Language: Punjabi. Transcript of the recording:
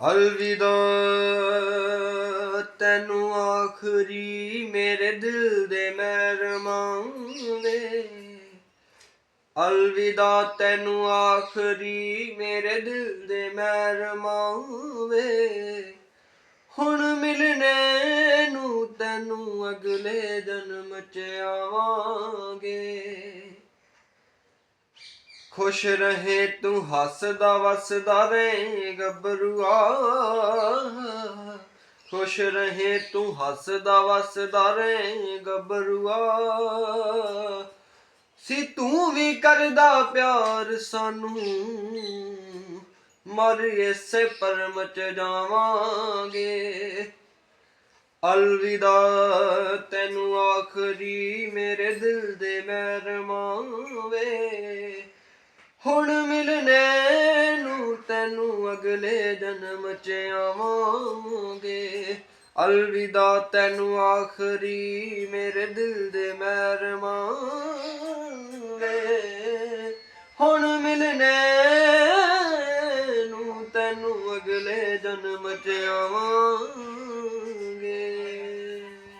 ਅਲਵਿਦਾ, ਤੈਨੂੰ ਆਖਰੀ ਮੇਰੇ ਦਿਲ ਦੇ ਮਹਿਰਮਾਂ ਵੇ ਅਲਵਿਦਾ, ਤੈਨੂੰ ਆਖਰੀ ਮੇਰੇ ਦਿਲ ਦੇ ਮਹਿਰਮਾਂ ਵੇ ਹੁਣ ਮਿਲਣੇ ਨੂੰ ਤੈਨੂੰ ਅਗਲੇ ਜਨਮ ਚ ਆਵਾਂਗੇ ਖੁਸ਼ ਰਹੇ ਤੂੰ ਹੱਸਦਾ ਵਸਦਾ ਰਹੇ ਗੱਭਰੂਆ ਖੁਸ਼ ਰਹੇ ਤੂੰ ਹੱਸਦਾ ਵਸਦਾ ਰਹੇ ਗੱਭਰੂਆ ਸੀ ਤੂੰ ਵੀ ਕਰਦਾ ਪਿਆਰ ਸਾਨੂੰ, ਮਰ ਇਸੇ ਪਰਮ ਚ ਜਾਵਾਂਗੇ। ਅਲਵਿਦਾ, ਤੈਨੂੰ ਆਖਰੀ ਮੇਰੇ ਦਿਲ ਦੇ ਮਹਿਰਮਾਂ ਵੇ। ਹੁਣ ਮਿਲਨੇ ਨੂੰ ਤੈਨੂੰ ਅਗਲੇ ਜਨਮ ਚ ਆਵਾਂਗੇ। ਅਲਵਿਦਾ, ਤੈਨੂੰ ਆਖਰੀ ਮੇਰੇ ਦਿਲ ਦੇ ਮਹਿਰਮਾਂਗੇ ਹੁਣ ਮਿਲਨੇ ਨੂੰ ਤੈਨੂੰ ਅਗਲੇ ਜਨਮ ਚ ਆਵਾਂਗੇ।